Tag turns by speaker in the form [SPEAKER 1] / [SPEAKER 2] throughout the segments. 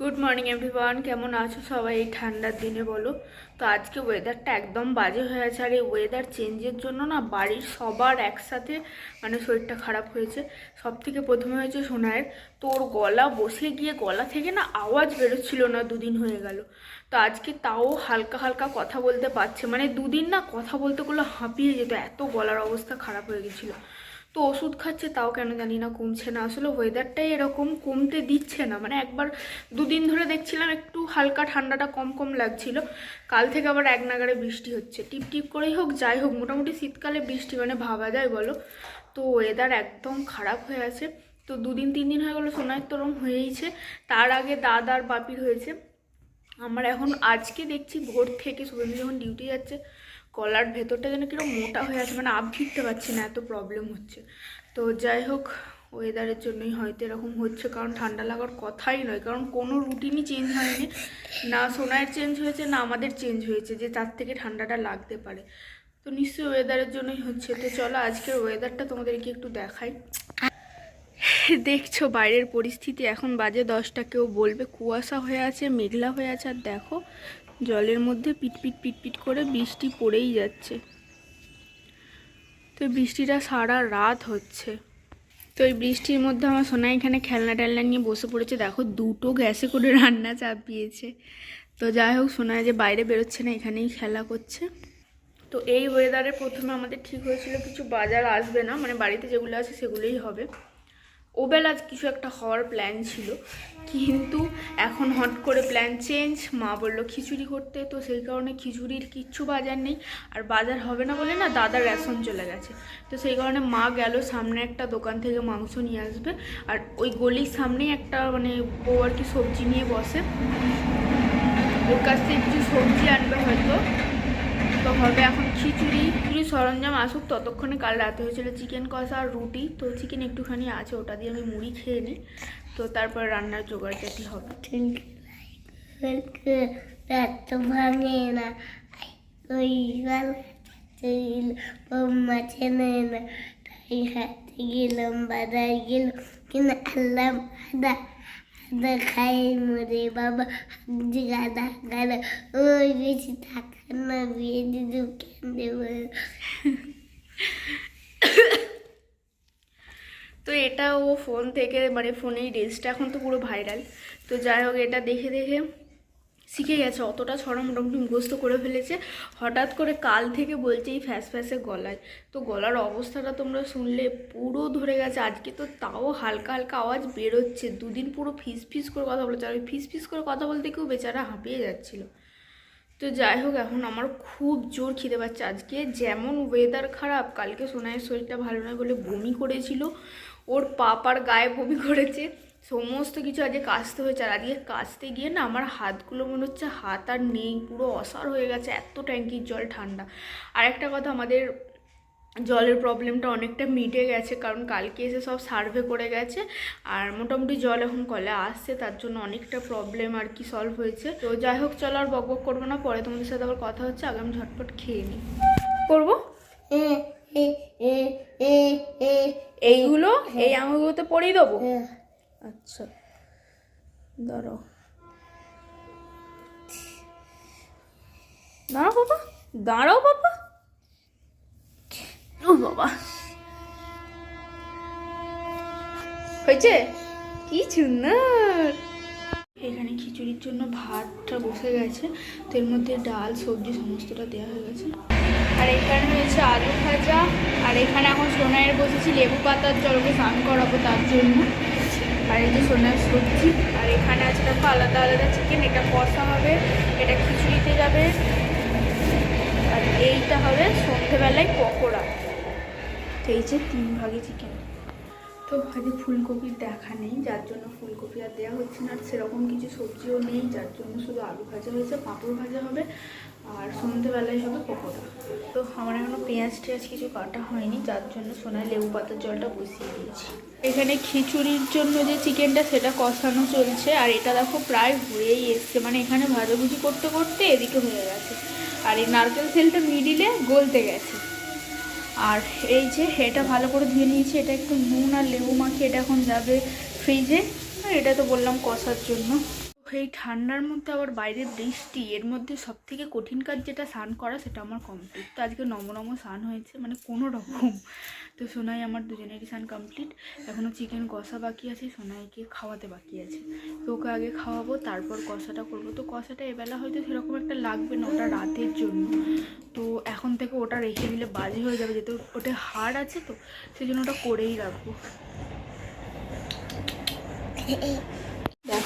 [SPEAKER 1] Good morning everyone কেমন আছো সবাই এই ঠান্ডার দিনে বলো? তো আজকে ওয়েদারটা একদম বাজে হয়ে আছে। আর এই ওয়েদার চেঞ্জের জন্য না বাড়ির সবার একসাথে মানে শরীরটা খারাপ হয়েছে। সব থেকে প্রথমে হয়েছে সোনায়ের। তো ওর গলা বসে গিয়ে গলা থেকে না আওয়াজ বেরোচ্ছিল না, দুদিন হয়ে গেল। তো আজকে তাও হালকা হালকা কথা বলতে পারছে। মানে দুদিন না কথা বলতে গেলে হাঁপিয়ে যেত। এত গলার অবস্থা খারাপ হয়ে গেছিল। তো ওষুধ খাচ্ছে, তাও কেন জানি না, কমছে না। আসলে ওয়েদারটাই এরকম কমতে দিচ্ছে না। মানে একবার দুদিন ধরে দেখছিলাম, একটু হালকা ঠান্ডাটা কম কম লাগছিল। কাল থেকে আবার এক নাগারে বৃষ্টি হচ্ছে। টিপ টিপ করেই হোক, যাই হোক, মোটামুটি শীতকালে বৃষ্টি মানে ভাবা যায়, বলো। তো ওয়েদার একদম খারাপ হয়ে আছে। তো দুদিন, তিন দিন হয়ে গেলো, সোনার তরম হয়েইছে। তার আগে দাদার বাপির হয়েছে। আমার এখন আজকে দেখছি ভোর থেকে শুভেন্দু যখন ডিউটি যাচ্ছে গলার ভেতরটা যেন কীরকম মোটা হয়ে আছে মানে আপ ভিড়তে পারছি না, এত প্রবলেম হচ্ছে। তো যাই হোক ওয়েদারের জন্যই হয়তো এরকম হচ্ছে, কারণ ঠান্ডা লাগার কথাই নয়, কারণ কোনো রুটিনই চেঞ্জ হয়নি। না সোনার চেঞ্জ হয়েছে, না আমাদের চেঞ্জ হয়েছে, যে তার থেকে ঠান্ডাটা লাগতে পারে। তো নিশ্চয়ই ওয়েদারের জন্যই হচ্ছে। তো চলো, আজকের ওয়েদারটা তোমাদেরকে একটু দেখাই। দেখছ বাইরের পরিস্থিতি, এখন বাজে দশটা, কেউ বলবে কুয়াশা হয়ে আছে, মেঘলা হয়ে আছে, আর দেখো জলের মধ্যে পিটপিট পিটপিট করে বৃষ্টি পড়েই যাচ্ছে। তো বৃষ্টিটা সারা রাত হচ্ছে। তো এই বৃষ্টির মধ্যে আমার সোনা এখানে খেলনা টেলনা নিয়ে বসে পড়েছে। দেখো, দুটো গ্যাসে করে রান্না চাপিয়েছে। তো যাই হোক, সোনা যে বাইরে বেরোচ্ছে না, এখানেই খেলা করছে। তো এই ওয়েদারে প্রথমে আমাদের ঠিক হয়েছিল, কিছু বাজার আসবে না মানে বাড়িতে যেগুলো আছে সেগুলোই হবে। ওবেল কিছু একটা হওয়ার প্ল্যান ছিল। কিন্তু এখন হট করে প্ল্যান চেঞ্জ মা বলল খিচুড়ি করতে, তো সেই কারণে খিচুড়ির কিচ্ছু বাজার নেই। আর বাজার হবে না বলে না দাদার রেশন চলে গেছে। তো সেই কারণে মা গেল সামনে একটা দোকান থেকে মাংস নিয়ে আসবে। আর ওই গলির সামনেই একটা মানে বউ আর কি সবজি নিয়ে বসে। ওর কাছ থেকে কিছু সবজি আনবে হয়তো। তো হবে এখন খিচুড়ি। সরঞ্জাম আসুক, ততক্ষণে কাল রাতে হয়েছিল চিকেন কষা আর রুটি। তো চিকেন একটুখানি আছে, ওটা দিয়ে আমি মুড়ি খেয়ে নিই তো তারপর রান্নার জোগাড় হবে।
[SPEAKER 2] ভাঙে না। গেলাম, বাজার গেলাম কিনা আনলাম আদা আদা খাই মরে বাবা হাগজি গাদা গাদা। ওই বেশি থাকার না, বিয়ে দিদি কেন দেবো?
[SPEAKER 1] তো এটা ও ফোন থেকে মানে ফোনেই রিলসটা এখন তো পুরো ভাইরাল তো যাই হোক, এটা দেখে দেখে শিখে গেছে, অতটা ছড়া মোটামুটি মুখস্থ করে ফেলেছে। হঠাৎ করে কাল থেকে বলছে এই ফ্যাস ফ্যাসে গলায়। তো গলার অবস্থাটা তোমরা শুনলে, পুরো ধরে গেছে। আজকে তো তাও হালকা হালকা আওয়াজ বেরোচ্ছে। দুদিন পুরো ফিস ফিস করে কথা বলেছে। আর ওই ফিস ফিস করে কথা বলতে কেউ বেচারা হাঁপিয়ে যাচ্ছিল। তো যাই হোক, এখন আমার খুব জোর খিদে পাচ্ছে। আজকে যেমন ওয়েদার খারাপ, কালকে সোনাইয়ের শরীরটা ভালো নয় বলে বমি করেছিল। ওর পাপার গায়ে বমি করেছে। সমস্ত কিছু আজকে কাচতে হয়েছে। আর আজকে কাচতে গিয়ে না আমার হাতগুলো মনে হচ্ছে হাত আর নেই পুরো অসার হয়ে গেছে এত ট্যাঙ্কির জল ঠান্ডা। আর একটা কথা আমাদের জলের প্রবলেমটা অনেকটা মিটে গেছে কারণ কালকে এসে সব সার্ভে করে গেছে আর মোটামুটি জল এখন কলে আসছে তার জন্য অনেকটা প্রবলেম আর কি সলভ হয়েছে। তো যাই হোক চলো আর বক বক করব না পরে তোমাদের সাথে আবার কথা হচ্ছে আগে আমি ঝটপট খেয়ে নিই করব? এইগুলো? এই আঙুলগুলোতে পরিয়ে দেবো?
[SPEAKER 2] এ
[SPEAKER 1] আচ্ছা দাঁড়াও। দাঁড়াও বাবা দাঁড়াও বাবা। ও বাবা। হয়েছে? কি সুন্দর। এখানে খিচুড়ির জন্য ভাতটা বসে গেছে, তো এর মধ্যে ডাল, সবজি, সমস্তটা দেওয়া হয়ে গেছে। আর এখানে হয়েছে আলু ভাজা, আর এখানে এখন সোনাইয়ের বসেছি লেবু পাতার জলকে স্নান করাবো তার জন্য। আর এই যে সোনার সবজি, আর এখানে আছে দেখো আলাদা আলাদা চিকেন এটা কষা হবে, এটা খিচুড়িতে যাবে। আর এইটা হবে সন্ধেবেলায় পকোড়া। তো এই যে তিন ভাগে চিকেন তো ভাজি ফুলকপির দেখা নেই, যার জন্য ফুলকপি আর দেওয়া হচ্ছে না। আর সেরকম কিছু সবজিও নেই, যার জন্য শুধু আলু ভাজা হয়েছে, পাঁপড় ভাজা হবে। আর সন্ধ্যেবেলায় হবে পকোড়া। তো আমার এখনও পেঁয়াজ টেয়াজ কিছু কাটা হয়নি, যার জন্য সোনায় লেবু পাতার জলটা বসিয়ে দিয়েছি। এখানে খিচুড়ির জন্য যে চিকেনটা, সেটা কষানো চলছে, আর এটা দেখো প্রায় হয়েই এসছে। মানে এখানে ভাজাভুজি করতে করতে এদিকে হয়ে গেছে। আর এই নারকেল তেলটা মিডিলে গলতে গেছে। আর এই যে এটা ভালো করে ধুয়ে নিয়েছি, এটা একটু নুন আর লেবু মাখিয়ে এটা এখন যাবে ফ্রিজে। এটা তো বললাম কষার জন্য। এই ঠান্ডার মধ্যে আবার বাইরের বৃষ্টি এর মধ্যে সব থেকে কঠিন কাজ যেটা স্নান করা সেটা আমার কমপ্লিট তো আজকে নম নম স্নান হয়েছে মানে কোনো রকম। তো সোনাই আমার দুজনেরই স্নান কমপ্লিট এখনও চিকেন কষা বাকি আছে, সোনাইকে খাওয়াতে বাকি আছে। তো ওকে আগে খাওয়াবো, তারপর কষাটা করব। তো কষাটা এবেলা হয়তো সেরকম একটা লাগবে না ওটা রাতের জন্য। তো এখন থেকে ওটা রেখে দিলে বাজে হয়ে যাবে, যেহেতু ওটা হাড় আছে তো সেই জন্য ওটা করেই রাখব।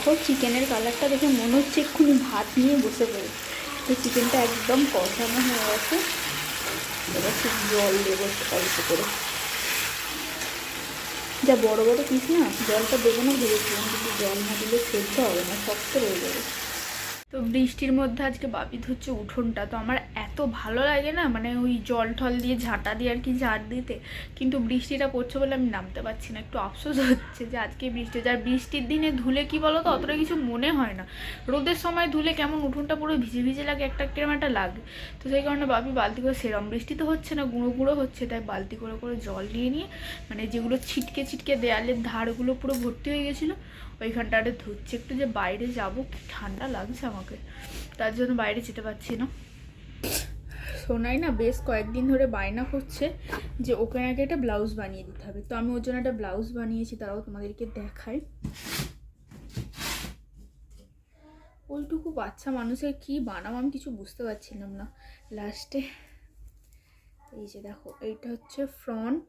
[SPEAKER 1] দেখো চিকেনের কালারটা দেখে মনে হচ্ছে এক্ষুনি ভাত নিয়ে বসে পড়ে। তো চিকেনটা একদম কষানো হয়ে গেছে। এবার খুব জল দেবো অল্প করে। যা বড় বড় পিস না, জলটা দেবো না ভেবেছিলাম কিন্তু জল না দিলে সেদ্ধ হবে না, শক্ত রয়ে যাবে। তো বৃষ্টির মধ্যে আজকে বাপি ধরছে উঠোনটা। তো আমার এত ভালো লাগে না মানে ওই জল ঠল দিয়ে, ঝাঁটা দিয়ে আর কি ঝাড় দিতে। কিন্তু বৃষ্টিটা পড়ছে বলে আমি নামতে পারছি না, একটু আফসোস হচ্ছে যে আজকে বৃষ্টি আর বৃষ্টির দিনে ধুলে কি বলো তো অতটা কিছু মনে হয় না। রোদের সময় ধুলে কেমন উঠোনটা পুরো ভিজে ভিজে লাগে, একটা কিরম একটা লাগে। তো সেই কারণে বাপি বালতি করে, সেরম বৃষ্টি তো হচ্ছে না, গুঁড়ো গুঁড়ো হচ্ছে। তাই বালতি করে করে জল নিয়ে নিয়ে মানে যেগুলো ছিটকে ছিটকে দেয়ালের ধারগুলো পুরো ভর্তি হয়ে গেছিল ওইখানটাতে ধুচ্ছে একটু যে বাইরে যাব, কি ঠান্ডা লাগছে আমাকে। তার জন্য বাইরে যেতে পারছি না। সোনাই না বেশ কয়েকদিন ধরে বায়না করছে যে ওকে নাকি একটা ব্লাউজ বানিয়ে দিতে হবে। তো আমি ওর জন্য একটা ব্লাউজ বানিয়েছি, তারাও তোমাদেরকে দেখাই ওইটুকু বাচ্চা মানুষের কি বানাবো আমি কিছু বুঝতে পারছিলাম না। লাস্টে, এই যে দেখো, এইটা হচ্ছে ফ্রন্ট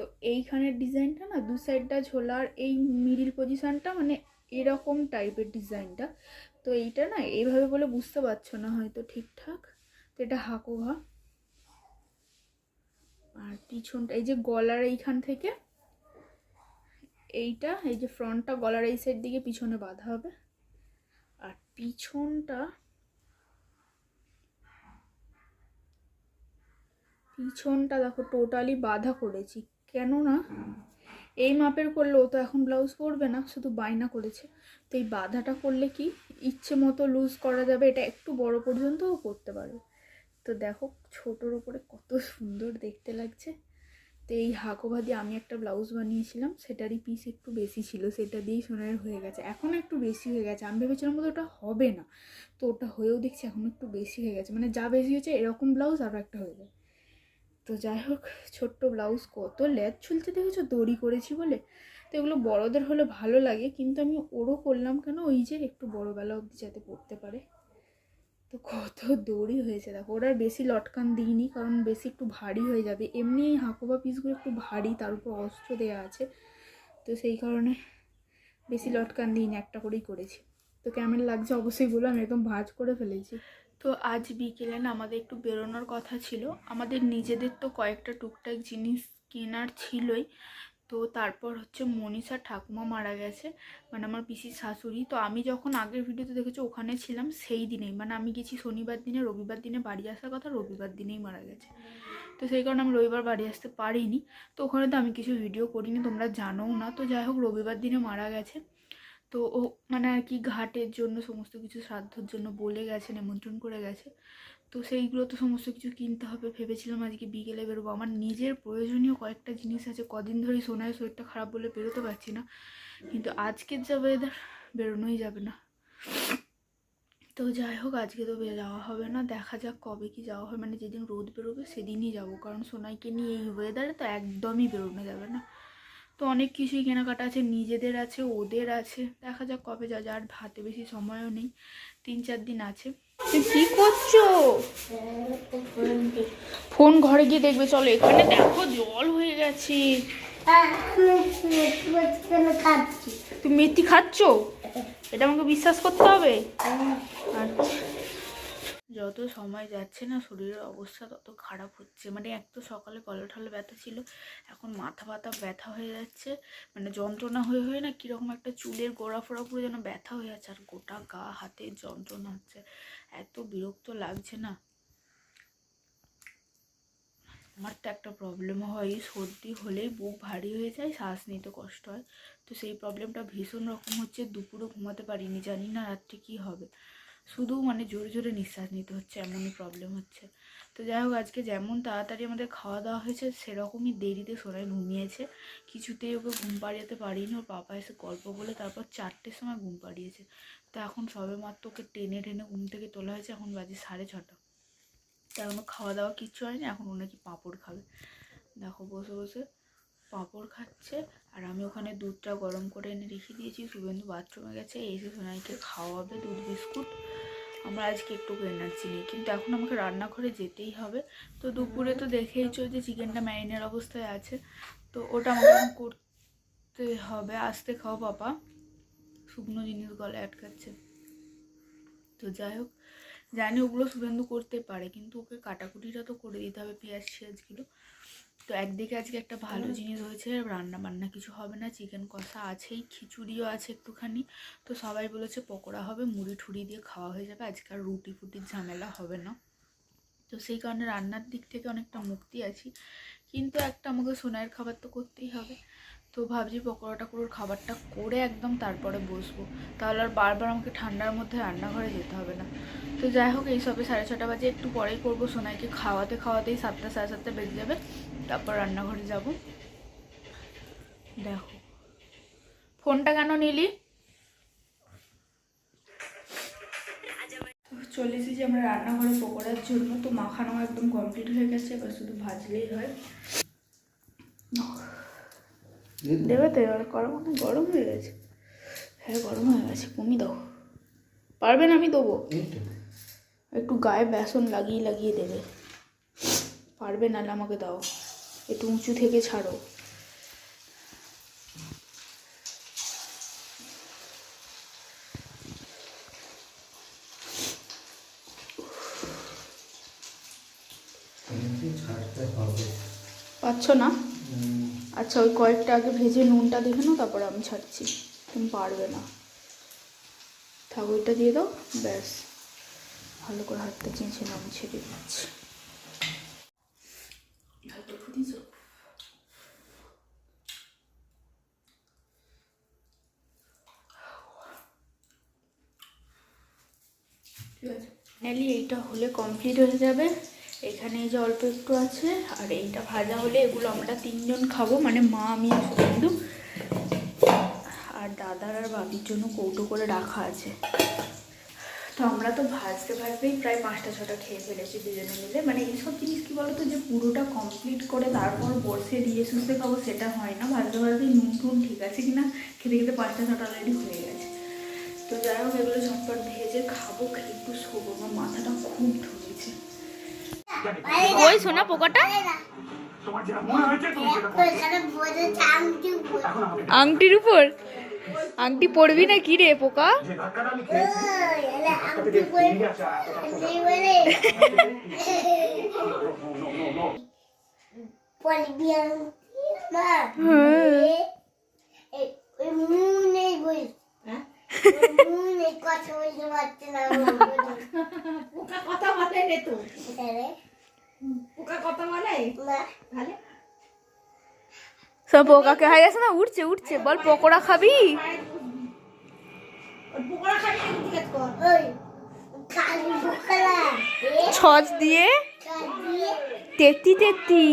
[SPEAKER 1] তো এইখানের ডিজাইনটা না দু সাইডটা ঝোলার এই মিডিল পজিশানটা মানে এরকম টাইপের ডিজাইনটা তো এইটা না এইভাবে বলে বুঝতে পারছ না হয়তো ঠিকঠাক। তো এটা হাকোভা আর পিছনটা, এই যে গলার এইখান থেকে, এইটা, এই যে ফ্রন্টটা গলার এই সাইড দিকে পিছনে বাঁধা হবে। আর পিছনটা পিছনটা দেখো টোটালি বাঁধা করেছি। কেননা এই মাপের করলেও তো এখন ব্লাউজ পরবে না, শুধু বায়না করেছে। তো এই বাঁধাটা করলে কি ইচ্ছে মতো লুজ করা যাবে, এটা একটু বড় পর্যন্তও করতে পারবে। তো দেখো ছোটোর উপরে কত সুন্দর দেখতে লাগছে। তো এই হাকোভা দিয়ে আমি একটা ব্লাউজ বানিয়েছিলাম, সেটারই পিস একটু বেশি ছিল, সেটা দিয়েই সোনার হয়ে গেছে। এখন একটু বেশি হয়ে গেছে, আমি ভেবেছিলাম বোধহয় ওটা হবে না। তো ওটা হয়েও দেখছি এখন একটু বেশি হয়ে গেছে মানে যা বেশি হয়েছে এরকম ব্লাউজ আরও একটা হয়ে যায়। তো যাই হোক, ছোট্ট ব্লাউজ কত ল্যাচ ঝুলছে দেখেছ? দড়ি করেছি বলে? তো এগুলো বড়দের হলে ভালো লাগে, কিন্তু আমি ওরও করলাম কেন? ওই যে একটু বড়বেলা অবধি যাতে পড়তে পারে। তো কত দড়ি হয়েছে, দেখো। ওরা বেশি লটকান দিইনি, কারণ বেশি একটু ভারী হয়ে যাবে। এমনি হাঁকোবা পিসগুলো একটু ভারী, তার উপর অস্ত্র দেওয়া আছে। তো সেই কারণে বেশি লটকান দিইনি, একটা করেই করেছি। তো কেমন লাগছে অবশ্যই বলো, আমি একদম ভাজ করে ফেলেছি। তো আজ বিকেলে না আমাদের একটু বেরোনোর কথা ছিল। আমাদের নিজেদের তো কয়েকটা টুকটাক জিনিস কেনার ছিলই। তো তারপর হচ্ছে মনীষা ঠাকুমা মারা গেছে মানে আমার পিসির শাশুড়ি। তো আমি যখন আগের ভিডিওতে দেখেছি ওখানে ছিলাম সেই দিনেই মানে আমি গেছি শনিবার দিনে, রবিবার দিনে বাড়ি আসার কথা রবিবার দিনেই মারা গেছে। তো সেই কারণে আমি রবিবার বাড়ি আসতে পারিনি। তো ওখানে তো আমি কিছু ভিডিও করিনি, তোমরা জানোও না। তো যাই হোক, রবিবার দিনে মারা গেছে। তো ও মানে আর কি ঘাটের জন্য সমস্ত কিছু শ্রাদ্ধর জন্য বলে গেছে নিমন্ত্রণ করে গেছে। তো সেইগুলো তো সমস্ত কিছু কিনতে হবে। ভেবেছিলাম আজকে বিকেলে বেরোবো। আমার নিজের প্রয়োজনীয় কয়েকটা জিনিস আছে। কদিন ধরেই সোনায় শরীরটা খারাপ বলে বেরোতে পারছি না। কিন্তু আজকের যা ওয়েদার বেরোনোই যাবে না। তো যাই হোক, আজকে তো যাওয়া হবে না। দেখা যাক কবে কি যাওয়া হয়। মানে যেদিন রোদ বেরোবে সেদিনই যাব। কারণ সোনাইকে নিয়ে এই ওয়েদারে তো একদমই বেরোনো যাবে না। তো অনেক কিছুই কেনাকাটা আছে, নিজেদের আছে, ওদের আছে। দেখা যাক কবে যা যার হাতে বেশি সময়ও নেই, তিন চার দিন আছে। কি করছ? ফোন ঘরে গিয়ে দেখবে, চলো এখানে দেখো জল হয়ে গেছে। তুমি মেথি খাচ্ছো? এটা আমাকে বিশ্বাস করতে হবে? আচ্ছা। যত সময় যাচ্ছে না শরীরের অবস্থা তত খারাপ হচ্ছে। মানে এক তো সকালে গলা ঠলে ব্যথা ছিল, এখন মাথা ব্যথা ব্যথা হয়ে যাচ্ছে মানে যন্ত্রণা হয়ে হয়ে না কীরকম একটা চুলের গোড়া ফোড়া পুরো যেন ব্যথা হয়ে যাচ্ছে, আর গোটা গা হাতে যন্ত্রণা হচ্ছে, এত বিরক্ত লাগছে না। আমার তো একটা প্রবলেম হয়, সর্দি হলেই বুক ভারী হয়ে যায়, শ্বাস নিতে কষ্ট হয়, তো সেই প্রবলেমটা ভীষণ রকম হচ্ছে, দুপুরও ঘুমাতে পারিনি, জানি না রাত্রে কী হবে। শুধু মানে জোরে জোরে নিঃশ্বাস নিতে হচ্ছে, এমনই প্রবলেম হচ্ছে। তো যাই হোক, আজকে যেমন তাড়াতাড়ি আমাদের খাওয়া দাওয়া হয়েছে, সেরকমই দেরিতে সোনাই ঘুমিয়েছে। কিছুতেই ওকে ঘুম পাড়িয়ে পারিনি, ওর পাপা এসে গল্প বলে তারপর চারটের সময় ঘুম পাড়িয়েছে। তো এখন সবে মাত্র ওকে টেনে টেনে ঘুম থেকে তোলা হয়েছে, এখন বাজে সাড়ে ছটা। তো এখনও খাওয়া দাওয়া কিচ্ছু হয়নি, এখন ও নাকি পাঁপড় খাবে। দেখো বসে বসে পাঁপড় খাচ্ছে। আর আমি ওখানে দুধটা গরম করে এনে রেখে দিয়েছি। শুভেন্দু বাথরুমে গেছে। এসে সোনাইকে খাওয়াবে দুধ, বিস্কুট। আমরা আজকে একটু এনার্জি নেই কিন্তু এখন আমাকে রান্নাঘরে যেতেই হবে। তো দুপুরে তো দেখেইছো যে চিকেনটা ম্যারিনের অবস্থায় আছে। তো ওটা আমাকে করতে হবে। আসতে খাও বাবা শুকনো জিনিস গলায় আটকাচ্ছে। তো যাই হোক, জানি ওগুলো শুভেন্দু করতে পারে। কিন্তু ওকে কাটাকুটিটা তো করে দিতে হবে। পেঁয়াজ ছিয়াজগুলো তো একদিকে আজকে একটা ভালো জিনিস হয়েছে রান্না বান্না কিছু হবে না চিকেন কষা আছেই খিচুড়িও আছে একটুখানি। তো সবাই বলেছে পকোড়া হবে মুড়ি ঠুড়ি দিয়ে খাওয়া হয়ে যাবে আজকে আর রুটি ফুটির ঝামেলা হবে না। তো সেই কারণে রান্নার দিক থেকে অনেকটা মুক্তি আছি। কিন্তু একটা আমাকে সোনার খাবার তো করতেই হবে। তো ভাবছি পকোড়া টকোড়ার খাবারটা করে একদম তারপরে বসবো। তাহলে আর বারবার আমাকে ঠান্ডার মধ্যে রান্নাঘরে যেতে হবে না। তো যাই হোক, এই সবে সাড়ে ছটা বাজে, একটু পরেই করব। সোনাইকে খাওয়াতে খাওয়াতেই সাতটা, সাড়ে সাতটা বেজে যাবে। তারপর রান্নাঘরে যাব। দেখো। ফোনটা কেন নিলি? চলে এসেছি আমরা রান্নাঘরে পকোড়ার জন্য। তো মাখানো একদম কমপ্লিট হয়ে গেছে, এবার শুধু ভাজলেই হয়। দেবে তো এবার গরম না গরম হয়ে গেছে। হ্যাঁ গরম হয়ে গেছে কমি দাও। পারবেন আমি দেবো। একটু গায়ে বেসন লাগিয়ে লাগিয়ে দেবে। পারবে নাহলে আমাকে দাও। একটু উঁচু থেকে ছাড়ো। পাচ্ছ না? আচ্ছা ওই কয়েকটা আগে ভেজে নুনটা দেখে নাও তারপরে আমি ছাড়ছি। তুমি পারবে না। থাক, ওইটা দিয়ে দাও। ব্যাস। ভালো করে হাতটা চেঁচে নাম ছেড়ে দিচ্ছি। এইটা হলে কমপ্লিট হয়ে যাবে। এখানে এই যে অল্প একটু আছে, আর এইটা ভাজা হলে এগুলো আমরা তিনজন খাব মানে মা, আমি শুধু আর দাদার আর বাবির জন্য কৌটো করে রাখা আছে। তো আমরা তো ভাজতে ভাজতেই প্রায় পাঁচটা, ছটা খেয়ে ফেলেছি দুজনে মিলে। মানে এইসব জিনিস কী বলতো, যে পুরোটা কমপ্লিট করে তারপর বসে দিয়ে সুস্থে খাব, সেটা হয় না। ভাজতে ভাজতেই নুন টুন ঠিক আছে কিনা, খেতে খেতে পাঁচটা, ছটা অলরেডি হয়ে গেছে। তো যাই হোক, এগুলো ঝটপট ভেজে খাব, একটু শোবো, আমার মাথাটা খুব ধরেছে ওই সোনা পোকাটা? আংটির উপর? আংটি পরবি না কি রে পোকা?
[SPEAKER 2] নেই কথা বলতে পারছে না
[SPEAKER 3] কথা বলে রে। তো পোকা কথা বলে?
[SPEAKER 2] না।
[SPEAKER 3] তাহলে
[SPEAKER 1] সব পোকাকে হাই আছে না? উঠছে উঠছে বল পকোড়া খাবি? ছচ দিয়ে?
[SPEAKER 2] তেতি তেতি।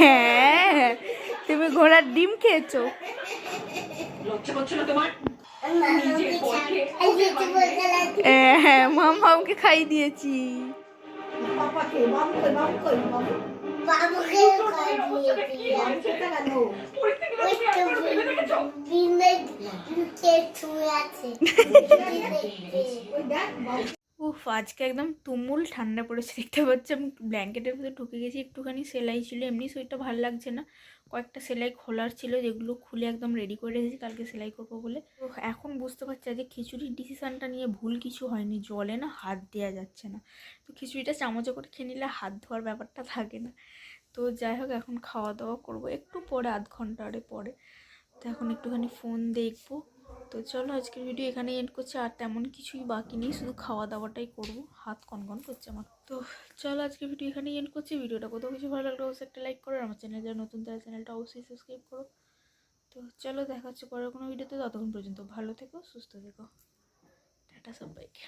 [SPEAKER 1] হ্যাঁ তুমি ঘোড়ার ডিম খেয়েছো। হ্যাঁ মাম মামকে খাই দিয়েছি।
[SPEAKER 3] পাপাকে বাবু কই বাবু কই বাবু
[SPEAKER 2] বাবুকে খাইয়ে
[SPEAKER 3] সেটা কেন
[SPEAKER 2] বিনে লুকে ছুঁয়ে আছে
[SPEAKER 3] ওই দেখ বাবু
[SPEAKER 1] উফ, আজকে একদম তুমুল ঠান্ডা পড়েছে, দেখতে পাচ্ছি? আমি ব্ল্যাঙ্কেটের ভিতরে ঢুকে গেছি, একটুখানি সেলাই ছিল, এমনি শরীরটা ভালো লাগছে না। কয়েকটা সেলাই খোলার ছিল, যেগুলো খুলে একদম রেডি করে রেখেছি, কালকে সেলাই করব বলে। তো এখন বুঝতে পারছি যে খিচুড়ির ডিসিশানটা নিয়ে ভুল কিছু হয়নি, জলে না হাত দেওয়া যাচ্ছে না। তো খিচুড়িটা চামচে করে খেয়ে নিলে হাত ধোয়ার ব্যাপারটা থাকে না। তো যাই হোক, এখন খাওয়া দাওয়া করব, একটু পরে, আধ ঘণ্টা আরে পরে। তো এখন একটুখানি ফোন দেখব। তো চলো আজকের ভিডিও এখানে এন্ড করছে, আর তেমন কিছুই বাকি নেই, শুধু খাওয়া দাওয়াটাই করব, হাত কনকন করছে আমার। তো চলো আজকের ভিডিও এখানে এন্ড করছি, ভিডিওটা কোথাও কিছু ভালো লাগলে অবশ্যই একটা লাইক করো আমার চ্যানেল যারা নতুন তারা চ্যানেলটা অবশ্যই সাবস্ক্রাইব করো। তো চলো দেখা হচ্ছে পরের কোনো ভিডিওতে ততক্ষণ পর্যন্ত ভালো থেকো, সুস্থ থেকো। টাটা সবাইকে।